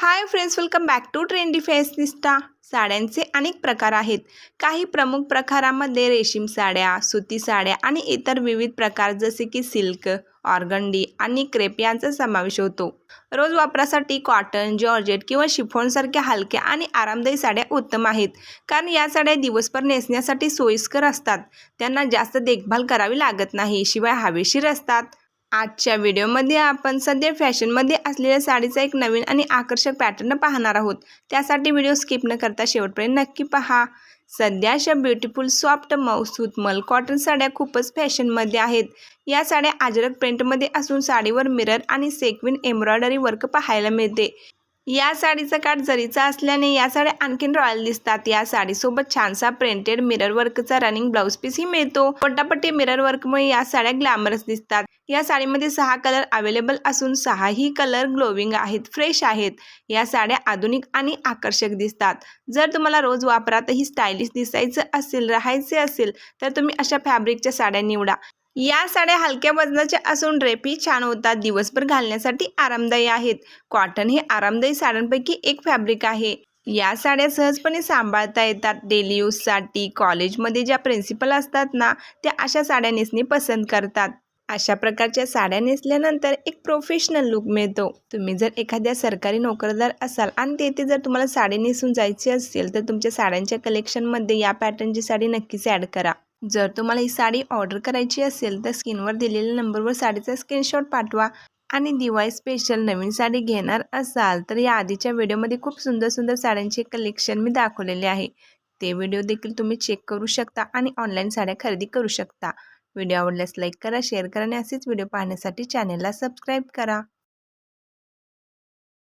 Hi friends welcome back to trendy fashionista साड्यांचे अनेक प्रकार आहेत. काही प्रमुख प्रकारामध्ये रेशीम साड्या सुती साड्या आणि इतर विविध प्रकार जसे की सिल्क ऑर्गंडी आणि क्रेप यांचा समावेश होतो. रोज वापरासाठी कॉटन जॉर्जेट किंवा शिफॉनसारख्या हलक्या आणि आरामदायी साड्या उत्तम आहेत. कारण या साड्या दिवसभर नेसण्यासाठी सोयीस्कर असतात. त्यांना जास्त देखभाल करावी लागत नाही शिवाय हवेशीर असतात. आजच्या व्हिडिओमध्ये आपण सध्या फॅशनमध्ये असलेल्या साडीचा एक नवीन आणि आकर्षक पॅटर्न पाहणार आहोत. त्यासाठी व्हिडिओ स्किप न करता शेवटपर्यंत नक्की पहा. सध्या अशा ब्युटिफुल सॉफ्ट मऊसूत मल कॉटन साड्या खूपच फॅशनमध्ये आहेत. या साड्या अजरक प्रिंटमध्ये असून साडीवर मिरर आणि सेक्विन एम्ब्रॉयडरी वर्क पाहायला मिळते. या साडीचा काठ जरीचा असल्याने या साड्या आणखीन रॉयल दिसतात. या साडीसोबत छानसा प्रिंटेड मिरर वर्कचा रनिंग ब्लाऊज पीसही मिळतो. पट्टापट्टी मिरर वर्कमुळे या साड्या ग्लॅमरस दिसतात. या साडीमध्ये सहा कलर अवेलेबल असून सहाही कलर ग्लोविंग आहेत फ्रेश आहेत. या साड्या आधुनिक आणि आकर्षक दिसतात. जर तुम्हाला रोज वापरातही स्टायलिश दिसायचं असेल राहायचे असेल तर तुम्ही अशा फॅब्रिकच्या साड्या निवडा. या साड्या हलक्या वजनाच्या असून रेपी छान होतात. दिवसभर घालण्यासाठी आरामदायी आहेत. कॉटन हे आरामदायी साड्यांपैकी एक फॅब्रिक आहे. या साड्या सहजपणे सांभाळता येतात. डेली यूजसाठी कॉलेजमध्ये ज्या प्रिन्सिपल असतात ना त्या अशा साड्या नेसणे पसंत करतात. अशा प्रकारच्या साड्या नेसल्यानंतर एक प्रोफेशनल लुक मिळतो. तुम्ही जर एखाद्या सरकारी नोकरदार असाल आणि तेथे जर तुम्हाला साडी नेसून जायची असेल तर तुमच्या साड्यांच्या कलेक्शनमध्ये या पॅटर्नची साडी नक्कीच ॲड करा. जर तुम्हाला ही साडी ऑर्डर करायची असेल तर स्क्रीनवर दिलेल्या नंबरवर साडीचा स्क्रीनशॉट पाठवा आणि दिवाळी स्पेशल नवीन साडी घेणार असाल तर या आधीच्या व्हिडिओमध्ये खूप सुंदर सुंदर साड्यांचे कलेक्शन मी दाखवलेले आहे. ते व्हिडिओ देखील तुम्ही चेक करू शकता आणि ऑनलाईन साड्या खरेदी करू शकता. व्हिडिओ आवडल्यास लाईक करा शेअर करा आणि असेच व्हिडिओ पाहण्यासाठी चॅनलला सबस्क्राईब करा.